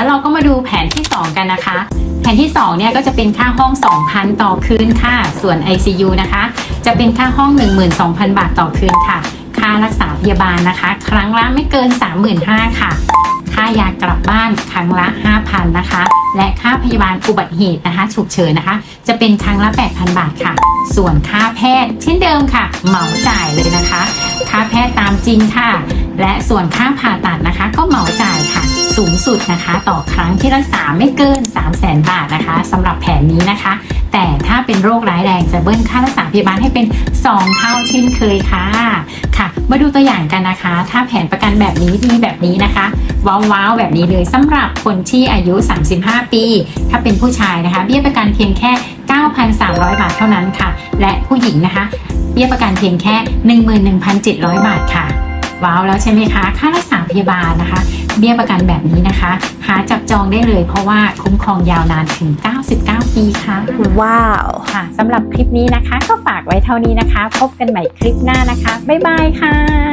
แล้วเราก็มาดูแผนที่ 2 กันนะคะ แผนที่ 2 เนี่ยก็จะเป็นค่าห้อง 2,000 ต่อคืนค่ะ ส่วน ICU นะคะ จะเป็นค่าห้อง 12,000 บาทต่อคืนค่ะ ค่ารักษาพยาบาลนะคะ ครั้งละไม่เกิน 35,000 ค่ะค่ายากลับบ้านครั้งละ 5,000 นะคะ และค่าพยาบาลอุบัติเหตุนะคะ ฉุกเฉินนะคะ จะเป็นครั้งละ 8,000 บาทค่ะ ส่วนค่าแพทย์เช่นเดิมค่ะ เหมาจ่ายเลยนะคะ ค่าแพทย์ตามจริงค่ะ และส่วนค่าผ่าตัดนะคะ ก็เหมาจ่าย สูงสุดนะคะ ต่อครั้งที่รักษาไม่เกิน 3 0 0 0 0 0บาทนะคะสำหรับแผนนี้นะคะ แต่ถ้าเป็นโรคร้ายแรงจะเบิ้ลค่ารักษาพยาบาลให้เป็น 2 เท่าเช่นเคยค่ะค่ะ มาดูตัวอย่างกันนะคะ ถ้าแผนประกันแบบนี้ดีแบบนี้นะคะว้าวๆแบบนี้เลยสำหรับคนที่อายุ 35 ปี ถ้าเป็นผู้ชายนะคะเบี้ยประกันเพียงแค่ 9,300 บาทเท่านั้นค่ะ และผู้หญิงนะคะเบี้ยประกันเพียงแค่ 11,700 บาทค่ะ ว้าวแล้วใช่ไหมคะ ค่ารักษาพยาบาลนะคะ เบี้ยประกันแบบนี้นะคะ หาจับจองได้เลยเพราะว่าคุ้มครองยาวนานถึง 99 ปีค่ะ ว้าวค่ะสำหรับคลิปนี้นะคะ ก็ฝากไว้เท่านี้นะคะ พบกันใหม่คลิปหน้านะคะ บ๊ายบายค่ะ